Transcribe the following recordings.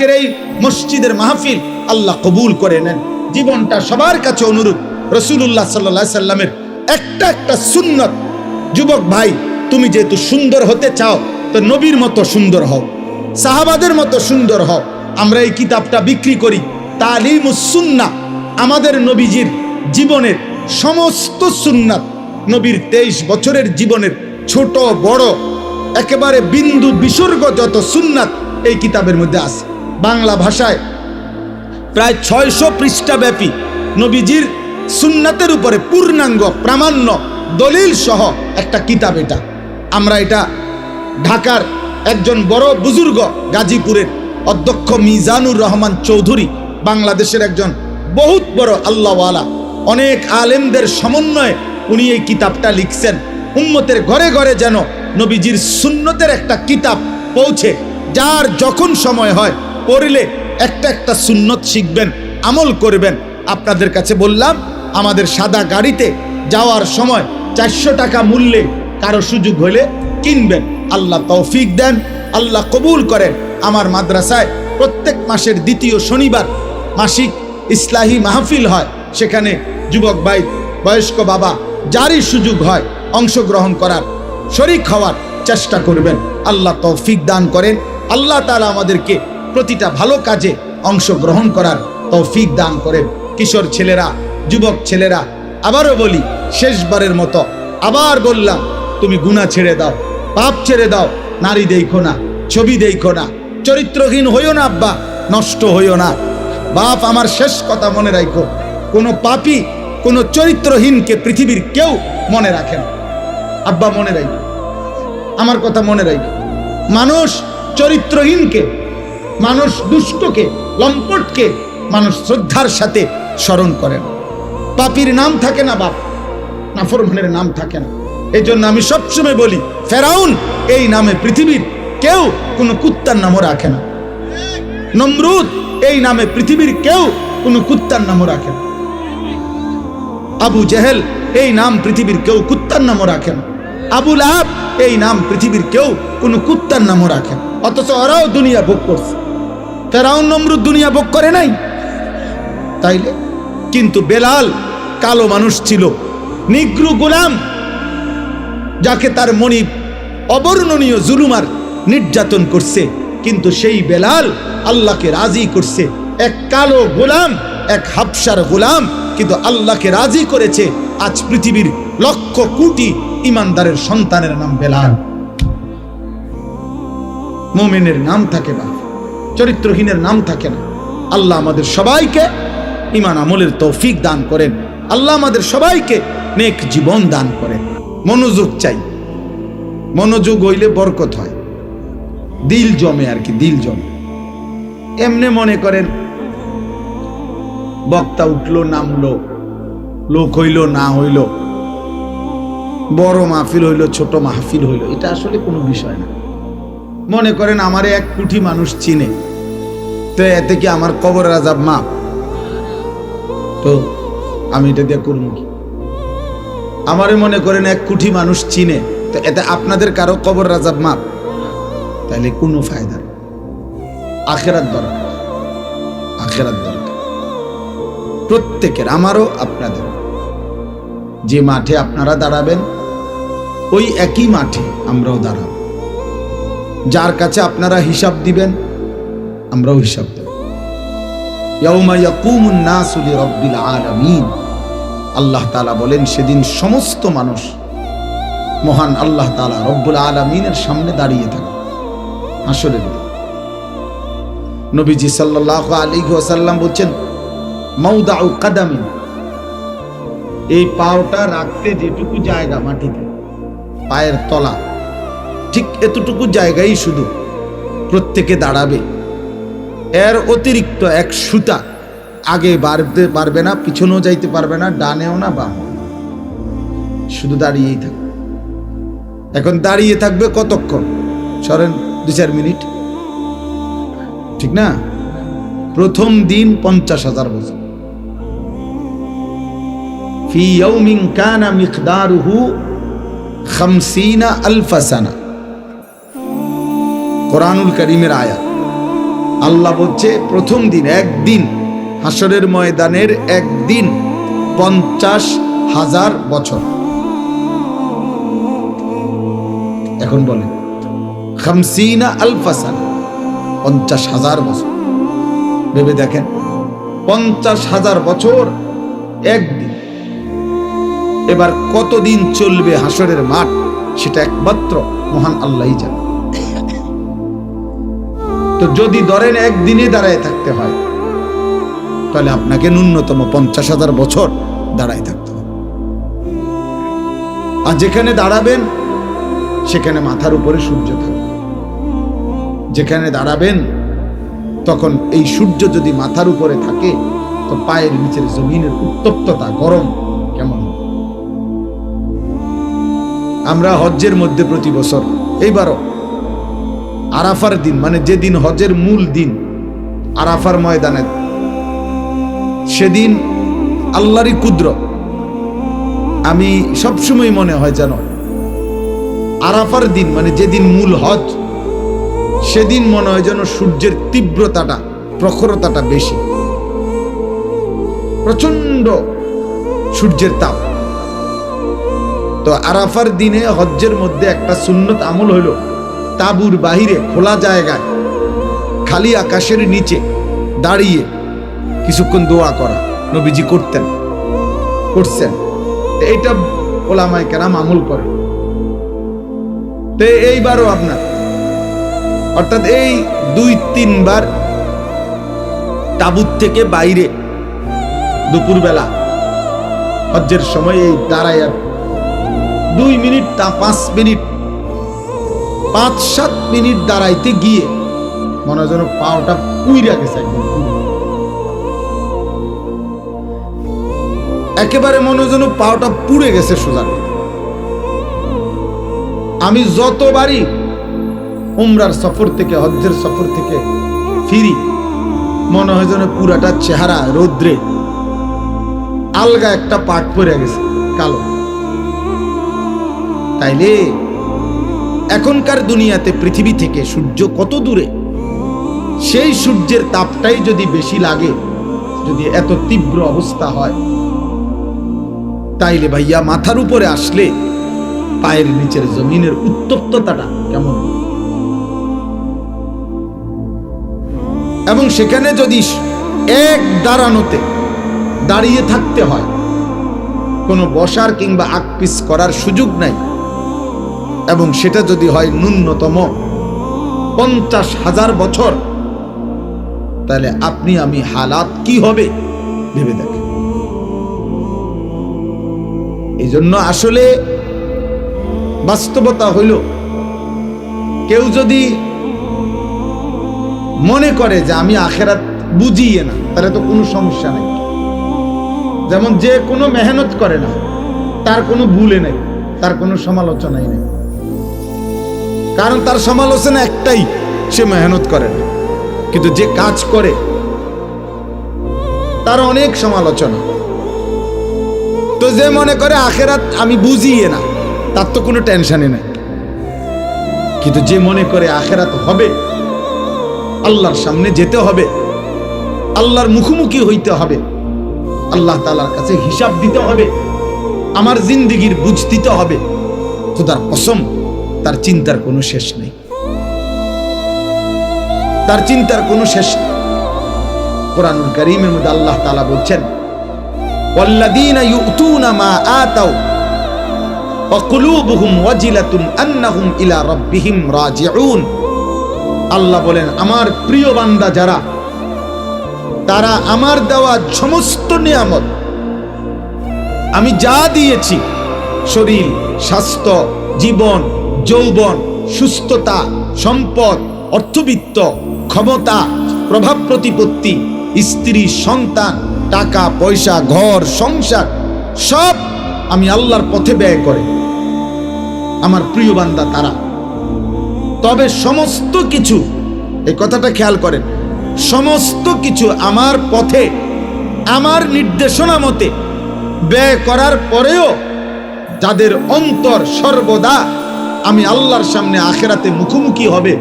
আজকের এই মসজিদের মাহফিল আল্লাহ কবুল করে নেন। জীবনটা সবার কাছে অনুরোধ রসুল্লাহ সাল্লা সাল্লামের একটা একটা সুন্নত। যুবক ভাই, তুমি যেহেতু সুন্দর হতে চাও, তো নবীর মতো সুন্দর হও, সাহাবাদের মতো সুন্দর হও। আমরা এই কিতাবটা বিক্রি করি। তালিম সুন্না আমাদের নবীজির জীবনের সমস্ত সুন্নাত। নবীর তেইশ বছরের জীবনের ছোট, বড়, একেবারে বিন্দু বিসর্গ যত সুন্নাত এই কিতাবের মধ্যে আছে। বাংলা ভাষায়। প্রায় ছয়শো পৃষ্ঠাব্যাপী নবীজির সুন্নাতের উপরে পূর্ণাঙ্গ, প্রামাণ্য দলিল সহ একটা কিতাব এটা। আমরা এটা ঢাকার একজন বড় বুজুর্গ গাজীপুরের অধ্যক্ষ মিজানুর রহমান চৌধুরী, বাংলাদেশের একজন বহুত বড় আল্লাহওয়ালা, অনেক আলেমদের সমন্বয়ে উনি এই কিতাবটা লিখছেন। উম্মতের ঘরে ঘরে যেন নবীজির সুন্নতের একটা কিতাব পৌঁছে, যার যখন সময় হয় পড়লে একটা একটা সুন্নত শিখবেন, আমল করবেন। আপনাদের কাছে বললাম, আমাদের সাদা গাড়িতে যাওয়ার সময় চারশো টাকা মূল্যে কারও সুযোগ হলে কিনবেন। আল্লাহ তৌফিক দেন, আল্লাহ কবুল করেন। আমার মাদ্রাসায় প্রত্যেক মাসের দ্বিতীয় শনিবার মাসিক ইসলাহি মাহফিল হয়। সেখানে যুবক ভাই, বয়স্ক বাবা যারই সুযোগ হয় অংশগ্রহণ করার, শরিক হওয়ার চেষ্টা করবেন। আল্লাহ তৌফিক দান করেন। আল্লাহ তালা আমাদেরকে প্রতিটা ভালো কাজে অংশগ্রহণ করার তৌফিক দান করেন। কিশোর ছেলেরা, যুবক ছেলেরা, আবারও বলি, শেষবারের মতো আবার বললাম, তুমি গুণা ছেড়ে দাও, পাপ ছেড়ে দাও, নারী দেখো না, ছবি দেখো না, চরিত্রহীন হইও না আব্বা, নষ্ট হইও না। বাপ, আমার শেষ কথা মনে রাখো, কোনো পাপি, কোনো চরিত্রহীনকে পৃথিবীর কেউ মনে রাখে না। আব্বা, মনে রাখো, আমার কথা মনে রাখো। মানুষ চরিত্রহীনকে মানুষ দুষ্টকে, লম্পটকে মানুষ শ্রদ্ধার সাথে স্মরণ করেন। পাপির নাম থাকে না বাপ, নাফরমানের নাম থাকে না। এই জন্য আমি সবসময় বলি, ফেরাউন, এই নামে পৃথিবীর কেউ কোনো কুত্তার নামও রাখে না। নমরুদ, এই নামে পৃথিবীর কেউ কোনো কুত্তার নামও রাখে না। আবু জেহেল, এই নাম পৃথিবীর কেউ কুত্তার নামও রাখে না। আবুল আহাব এই নাম পৃথিবীর কেউ কোনো কুত্তার নামও রাখে অথচ ওরাও দুনিয়া ভোগ করছে। ফেরাউন নমরুদ দুনিয়া ভোগ করে নাই? তাইলে? কিন্তু বেলাল কালো মানুষ ছিল, নিগ্রু গোলাম, যাকে তার মনি অবর্ণনীয় জুলুমার নির্যাতন করছে, কিন্তু সেই বেলাল আল্লাহকে রাজি করছে। এক কালো গোলাম, এক হাফসার গোলাম, কিন্তু আল্লাহকে রাজি করেছে আজ পৃথিবীর লক্ষ কোটি ইমানদারের সন্তানের নাম বেলাল। মোমেনের নাম থাকে না চরিত্রহীনের নাম থাকে না। আল্লাহ আমাদের সবাইকে ইমান আমলের তৌফিক দান করেন। আল্লাহ আমাদের সবাইকে নেক জীবন দান করেন। মনোযোগ চাই। মনোযোগ হইলে বরকত হয়। দিল জমে আর কি, দিল জমে। এমনে মনে করেন, বক্তা উঠল, নামলো, লোক হইল, না হইল, বড় মাহফিল হইল, ছোট মাহফিল হইল, এটা আসলে কোনো বিষয় না। মনে করেন আমারে এক কোটি মানুষ চিনে। তো এতে কি আমার কবর রাজাব মাপ তো আমি এটা দিয়ে করব কি? আমারে মনে করেন এক কোটি মানুষ চিনে, তো এতে আপনাদের কারও কবর রাজাব মাপ তাহলে কোনো ফায়দা। আখেরাত দরকার। আখেরাত দরকার। প্রত্যেকের, আমারও, আপনাদের। যে মাঠে আপনারা দাঁড়াবেন, ওই একই মাঠে আমরাও দাঁড়াব। যার কাছে আপনারা হিসাব দিবেন আমরাও হিসাব দেব আল্লাহ তাআলা বলেন, সেদিন সমস্ত মানুষ মহান আল্লাহ তাআলা রব্বুল আলামিনের সামনে দাঁড়িয়ে থাকে দিন। নবীজি সাল্লাল্লাহু আলী ওয়াসাল্লাম বলছেন, মাউদাউ কাদামিন, এই পাওটা রাখতে যেটুকু জায়গা মাটিতে, পায়ের তলা, ঠিক এতটুকু জায়গায় শুধু প্রত্যেকে দাঁড়াবে। এর অতিরিক্ত এক সুতা আগে বাড়তে পারবে না, পিছনেও যাইতে পারবে না, ডানেও না বাম শুধু দাঁড়িয়েই থাকবে। এখন দাঁড়িয়ে থাকবে কতক্ষণ? সরেন দু চার মিনিট। ঠিক না? প্রথম দিন পঞ্চাশ হাজার বছর। খামসিনা কোরআনুল করিমের আয়াত। আল্লাহ বলছে, প্রথম দিন, একদিন হাসরের ময়দানের একদিন, পঞ্চাশ হাজার বছর। এখন বলে খামসিনা আলফাসান, পঞ্চাশ হাজার বছর। ভেবে দেখেন, পঞ্চাশ হাজার বছর একদিন। এবার কতদিন চলবে হাসরের মাঠ, সেটা একমাত্র মহান আল্লাহই জানে। তো যদি ধরেন একদিনে দাঁড়ায় থাকতে হয়, তাহলে আপনাকে ন্যূনতম পঞ্চাশ হাজার বছর দাঁড়ায় থাকতে হবে। আর যেখানে দাঁড়াবেন, সেখানে মাথার উপরে সূর্য থাকবে। যেখানে দাঁড়াবেন, তখন এই সূর্য যদি মাথার উপরে থাকে, তো পায়ের নিচের জমিনের উত্তপ্ততা গরম কেমন আমরা হজ্জের মধ্যে প্রতি বছর, এইবারও আরাফার দিন মানে যেদিন হজের মূল দিন, আরাফার ময়দানে। সেদিন আল্লাহরই কুদ্র আমি সবসময় মনে হয় যেন আরাফার দিন মানে যেদিন মূল হজ, সেদিন মনে হয় যেন সূর্যের তীব্রতাটা, প্রখরতাটা বেশি। প্রচণ্ড সূর্যের তাপ। তো আরাফার দিনে হজ্জের মধ্যে একটা সুন্নত আমল হইল তাবুর বাহিরে খোলা জায়গায়, খালি আকাশের নিচে দাঁড়িয়ে কিছুক্ষণ দোয়া করা নবীজি করতেন, করছেন। এইটা ওলামায় কেরাম আমল করে। তো এইবারও আপনার, অর্থাৎ এই দুই, তিনবার তাবুত থেকে বাইরে দুপুরবেলা হজ্জের সময় এই দাঁড়ায় দুই মিনিট তা পাঁচ মিনিট পাঁচ সাত মিনিট দাঁড়াইতে গিয়ে মনে হয় যেন পাওটা পুইরা গেছে একদম। একেবারে মনে হয় যেন পাওটা পুড়ে গেছে সোজা। আমি যতবারই উমরার সফর থেকে, হজ্জের সফর থেকে ফিরি, মনে হয় যেন পুরাটা চেহারা রৌদ্রে আলগা একটা পাট পরে গেছে, কালো। তাইলে এখনকার দুনিয়াতে পৃথিবী থেকে সূর্য কত দূরে? সেই সূর্যের তাপটাই যদি বেশি লাগে, যদি এত তীব্র অবস্থা হয়, তাইলে ভাইয়া মাথার উপরে আসলে পায়ের নিচের জমিনের উত্তপ্ততাটা কেমন? এবং সেখানে যদি এক দাঁড়ানোতে দাঁড়িয়ে থাকতে হয়, কোনো বসার কিংবা আকপিস করার সুযোগ নাই এবং সেটা যদি হয় ন্যূনতম পঞ্চাশ হাজার বছর, তাহলে আপনি, আমি হালাত কি হবে? ভেবে দেখেন। এই জন্য আসলে বাস্তবতা হইল, কেউ যদি মনে করে যে আমি আখেরাত বুঝিয়ে না, তাহলে তো কোনো সমস্যা নেই। যেমন যে কোনো মেহনত করে না, তার কোনো ভুলে নেই, তার কোনো সমালোচনাই নেই। কারণ তার সমালোচনা একটাই, সে মেহনত করে না। কিন্তু যে কাজ করে, তার অনেক সমালোচনা। তো যে মনে করে আখেরাত আমি বুঝিয়ে না, তার তো কোনো টেনশনই নাই। কিন্তু যে মনে করে আখেরাত হবে, আল্লাহর সামনে যেতে হবে, আল্লাহর মুখোমুখি হইতে হবে, আল্লাহ তালার কাছে হিসাব দিতে হবে, আমার জিন্দিগির বুঝ দিতে হবে খোদার কসম তার চিন্তার কোনো শেষ নেই তার চিন্তার কোনো শেষ নেই কোরআনুল করিমের মধ্যে আল্লাহ তালা বলছেন والذين يؤتون ما آتوا وقلوبهم وجلة أنهم إلى ربهم راجعون আল্লাহ বলেন আমার প্রিয় বান্দা যারা তারা আমার দেওয়া সমস্ত নিয়ামত আমি যা দিয়েছি শরীর স্বাস্থ্য জীবন যৌবন, সুস্থতা, সম্পদ, অর্থবিত্ত, ক্ষমতা, প্রভাব প্রতিপত্তি, স্ত্রী, সন্তান, টাকা, পয়সা, ঘর, সংসার, সব আমি আল্লাহর পথে ব্যয় করে। আমার প্রিয় বান্দা তারা, তবে সমস্ত কিছু, এই কথাটা খেয়াল করেন, সমস্ত কিছু আমার পথে, আমার নির্দেশনা মতে ব্যয় করার পরেও যাদের অন্তর সর্বদা আমি আল্লাহর সামনে আখেরাতে মুখোমুখি হবে,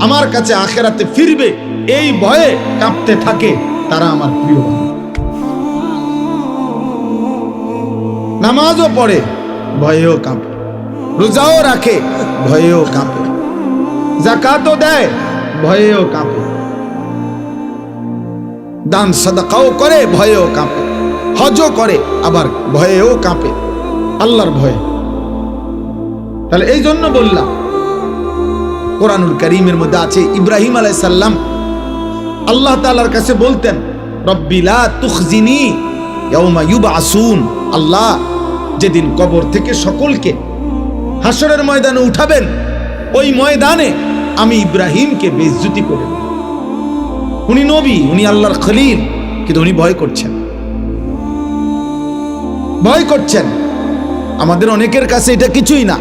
আমার কাছে আখেরাতে ফিরবে, এই ভয়ে কাঁপতে থাকে তারা আমার প্রিয় নামাজও পড়ে, ভয়েও কাঁপে। রোজাও রাখে, ভয়েও কাঁপে। জাকাতও দেয়, ভয়েও কাঁপে। দান সাদাকাও করে, ভয়েও কাঁপে। হজও করে, আবার ভয়েও কাঁপে। আল্লাহর ভয়ে। তাহলে এই জন্য বললাম, কোরআনুল করিমের মধ্যে আছে ইব্রাহিম আলাই সাল্লাম আল্লাহ তালার কাছে বলতেন রব্বিলা তুখজিনি ইউবআসুন আল্লাহ, যেদিন কবর থেকে সকলকে হাসরের ময়দানে উঠাবেন, ওই ময়দানে আমি ইব্রাহিমকে বেজ্জুতি করে উনি নবী, উনি আল্লাহর খলিল, কিন্তু উনি ভয় করছেন। ভয় করছেন। আমাদের অনেকের কাছে এটা কিছুই না।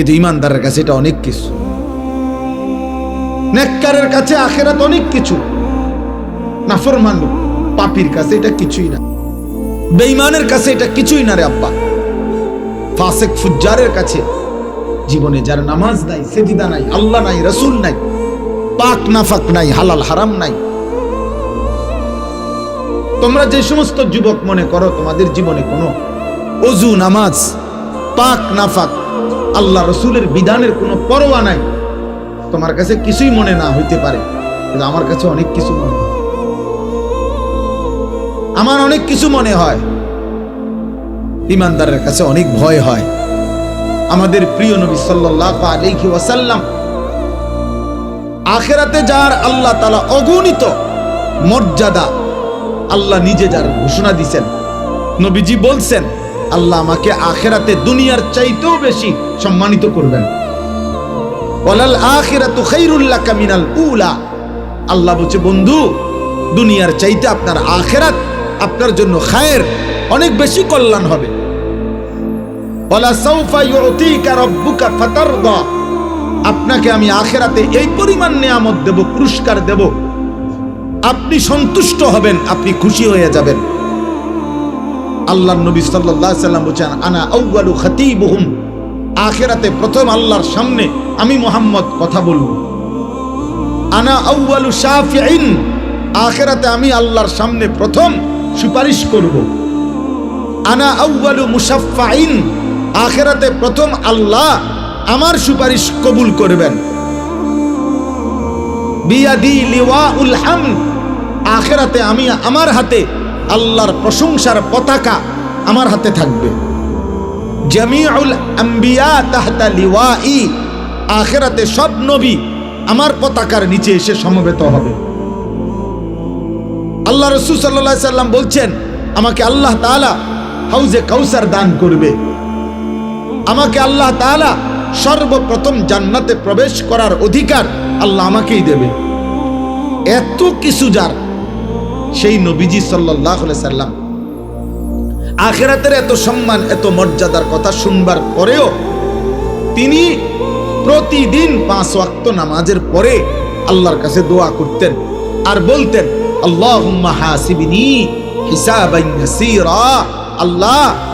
কিন্তু ইমানদারের কাছে এটা অনেক কিছু। নেককারের কাছে আখেরাত অনেক কিছু। নাফরমান পাপির কাছে এটা কিছুই না। বেঈমানের কাছে এটা কিছুই না রে আব্বা। ফাসেক ফুজ্জারের কাছে জীবনে যার নামাজ নাই সেদিদা নাই, আল্লাহ নাই, রসুল নাই, পাক নাফাক নাই, হালাল হারাম নাই। তোমরা যে সমস্ত যুবক মনে করো, তোমাদের জীবনে কোনো অজু, নামাজ, পাক নাফাক আল্লাহ রসুলের বিধানের কোনো পরোয়া নাই। তোমার কাছে কিছুই মনে না হইতে পারে, কিন্তু আমার কাছে অনেক কিছু মনে আমার অনেক কিছু মনে হয়। ইমানদারের কাছে অনেক ভয় হয়। আমাদের প্রিয় নবী আলাইহি ওয়াসাল্লাম আখেরাতে যার আল্লাহ তালা অগণিত মর্যাদা, আল্লাহ নিজে যার ঘোষণা দিছেন। নবীজি বলছেন আল্লাহ আমাকে আখেরাতে দুনিয়ার চাইতেও বেশি সম্মানিত করবেন। ওয়ালাল আখিরাতু খাইরুল্লাহ কামিনাল উলা। আল্লাহ বলছে, বন্ধু, দুনিয়ার চাইতে আপনার আখেরাত আপনার জন্য খায়ের অনেক বেশি কল্যাণ হবে। আপনাকে আমি আখেরাতে এই পরিমাণ নিয়ামত দেব, পুরস্কার দেব। আপনি সন্তুষ্ট হবেন, আপনি খুশি হয়ে যাবেন। নবী আলাইহি সাল্লাম বলেন আনা খাতিবুহুম। আখেরাতে প্রথম আল্লাহর সামনে আমি মোহাম্মদ কথা আনা শাফিঈন। আখেরাতে আমি আল্লাহর সামনে প্রথম সুপারিশ করব। আনা মুসাফফাইন আখেরাতে প্রথম আল্লাহ আমার সুপারিশ কবুল করবেন। হামদ। আখেরাতে আমি আমার হাতে আল্লাহর প্রশংসার পতাকা আমার হাতে থাকবে। জামিউল আম্বিয়া তাহতা লিওয়াই, আখেরাতে সব নবী আমার পতাকার নিচে এসে সমবেত হবে। আল্লাহ রসুল সাল্লাহ সাল্লাম বলছেন, আমাকে আল্লাহ তাআলা হাউজে কাউসার দান করবে। আমাকে আল্লাহ তাআলা সর্বপ্রথম জান্নাতে প্রবেশ করার অধিকার আল্লাহ আমাকেই দেবে। এত কিছু যার সেই নবীজি সাল্লাহ সাল্লাম। আখেরাতের এত সম্মান, এত মর্যাদার কথা শুনবার পরেও তিনি প্রতিদিন পাঁচ ওয়াক্ত নামাজের পরে আল্লাহর কাছে দোয়া করতেন আর বলতেন আল্লাহ,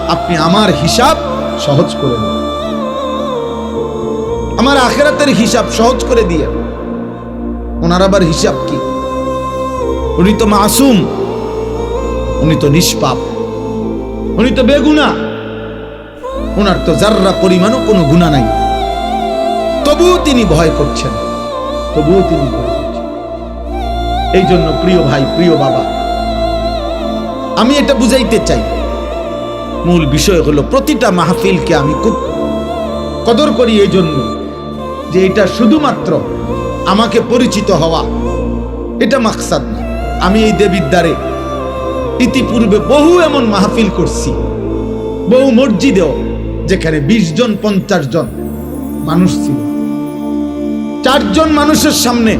আপনি আমার হিসাব সহজ করে দিন। আমার আখেরাতের হিসাব সহজ করে দিয়ে। ওনার আবার হিসাব কি? উনি তো মাসুম, উনি তো নিষ্পাপ, উনি তো বেগুনা। ওনার তো যার্রা পরিমাণও কোনো গুণা নাই। তবুও তিনি ভয় করছেন। তবুও তিনি ভয় করছেন। এই জন্য প্রিয় ভাই, প্রিয় বাবা, আমি এটা বুঝাইতে চাই। মূল বিষয় হলো প্রতিটা মাহফিলকে আমি খুব কদর করি এই জন্য যে এটা শুধুমাত্র আমাকে পরিচিত হওয়া, এটা মাকসাদ আমি এই দেবীর দ্বারে ইতিপূর্বে বহু এমন মাহফিল করছি। বহু মসজিদেও যেখানে বিশ জন, পঞ্চাশ জন মানুষ ছিল। চারজন মানুষের সামনে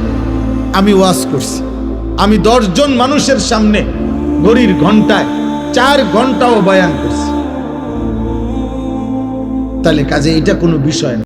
আমি ওয়াজ করছি। আমি দশজন মানুষের সামনে ঘড়ির ঘন্টায় চার ঘন্টাও বয়ান করছি। তাহলে কাজে এটা কোনো বিষয় না।